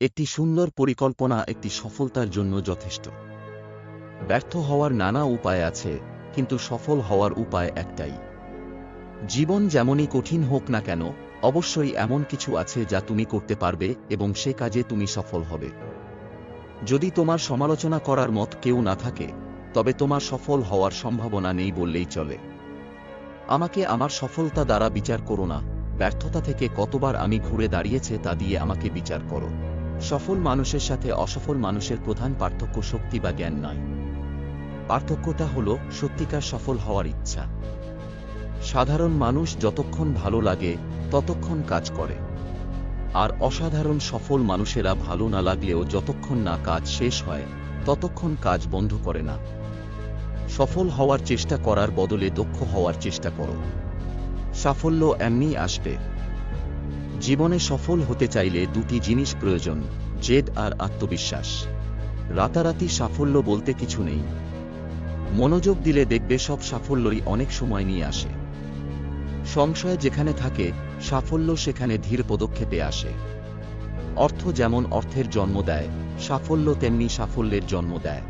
একটি সুন্দর পরিকল্পনা একটি সফলতার জন্য যথেষ্ট। ব্যর্থ হওয়ার নানা উপায় আছে, কিন্তু সফল হওয়ার উপায় একটাই। জীবন যেমনই কঠিন হোক না কেন, অবশ্যই এমন কিছু আছে যা তুমি করতে পারবে এবং সে কাজে তুমি সফল হবে। যদি তোমার সমালোচনা করার মত কেউ না থাকে, তবে তোমার সফল হওয়ার সম্ভাবনা নেই বললেই চলে। আমাকে আমার সফলতা দ্বারা বিচার করো না, ব্যর্থতা থেকে কতবার আমি ঘুরে দাঁড়িয়েছে তা দিয়ে আমাকে বিচার করো। সফল মানুষের সাথে অসফল মানুষের প্রধান পার্থক্য শক্তি বা জ্ঞান নয়। পার্থক্যটা হল সত্যিকার সফল হওয়ার ইচ্ছা। সাধারণ মানুষ যতক্ষণ ভালো লাগে, ততক্ষণ কাজ করে। আর অসাধারণ সফল মানুষেরা ভালো না লাগলেও যতক্ষণ না কাজ শেষ হয়, ততক্ষণ কাজ বন্ধ করে না। সফল হওয়ার চেষ্টা করার বদলে দক্ষ হওয়ার চেষ্টা করো। সাফল্য এমনি আসবে। জীবনে সফল হতে চাইলে দুটি জিনিস প্রয়োজন, জেদ আর আত্মবিশ্বাস। রাতারাতি সাফল্য বলতে কিছু নেই। মনোযোগ দিলে দেখবে সব সাফল্যই অনেক সময় নিয়ে আসে। সংশয় যেখানে থাকে, সাফল্য সেখানে ধীর পদক্ষেপে আসে। অর্থ যেমন অর্থের জন্ম দেয়, সাফল্য তেমনি সাফল্যের জন্ম দেয়।